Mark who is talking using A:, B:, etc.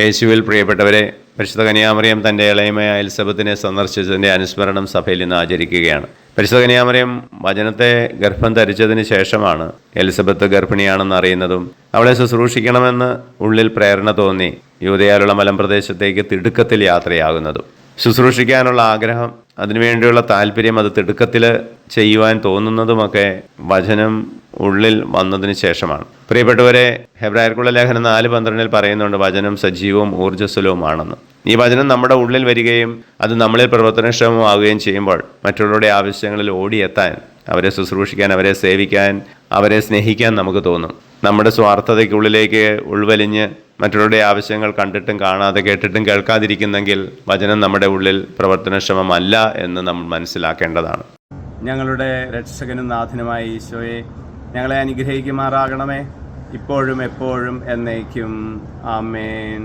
A: യേശുവിൽ പ്രിയപ്പെട്ടവരെ പരിശുദ്ധ കന്യാമറിയം തന്റെ ഇളയമയ എലിസബത്തിനെ സന്ദർശിച്ചതിന്റെ അനുസ്മരണം സഭയിൽ ഇന്ന് ആചരിക്കുകയാണ്. പരിശുദ്ധ കന്യാമറിയം വചനത്തെ ഗർഭം ധരിച്ചതിന് ശേഷമാണ് എലിസബത്ത് ഗർഭിണിയാണെന്ന് അറിയുന്നതും അവളെ ശുശ്രൂഷിക്കണമെന്ന് ഉള്ളിൽ പ്രേരണ തോന്നി യൂതയാലുള്ള മലമ്പ്രദേശത്തേക്ക് തിടുക്കത്തിൽ യാത്രയാകുന്നതും. ശുശ്രൂഷിക്കാനുള്ള ആഗ്രഹം അതിനുവേണ്ടിയുള്ള താല്പര്യം അത് തിടുക്കത്തിൽ ചെയ്യുവാൻ തോന്നുന്നതുമൊക്കെ വചനം ഉള്ളിൽ വന്നതിന് ശേഷമാണ്. പ്രിയപ്പെട്ടവരെ ഹെബ്രായർക്കുള്ള ലേഖനം നാല് പന്ത്രണ്ടിൽ പറയുന്നുണ്ട് വചനം സജീവവും ഊർജസ്വലവുമാണെന്ന്. ഈ വചനം നമ്മുടെ ഉള്ളിൽ വരികയും അത് നമ്മളിൽ പ്രവർത്തനക്ഷമമാവുകയും ചെയ്യുമ്പോൾ മറ്റുള്ളവരുടെ ആവശ്യങ്ങളിൽ ഓടിയെത്താൻ അവരെ ശുശ്രൂഷിക്കാൻ അവരെ സേവിക്കാൻ അവരെ സ്നേഹിക്കാൻ നമുക്ക് തോന്നും. നമ്മുടെ സ്വാർത്ഥതയ്ക്കുള്ളിലേക്ക് ഉൾവലിഞ്ഞ് മറ്റുള്ളവരുടെ ആവശ്യങ്ങൾ കണ്ടിട്ടും കാണാതെ കേട്ടിട്ടും കേൾക്കാതിരിക്കുന്നെങ്കിൽ വചനം നമ്മുടെ ഉള്ളിൽ പ്രവർത്തനക്ഷമമല്ല എന്ന് നമ്മൾ മനസ്സിലാക്കേണ്ടതാണ്. ഞങ്ങളുടെ രക്ഷകനും നാഥനുമായ ഈശോയെ ഞങ്ങളെ അനുഗ്രഹിക്കുമാറാകണമേ. ഇപ്പോഴും എപ്പോഴും എന്നേക്കും. ആമേൻ.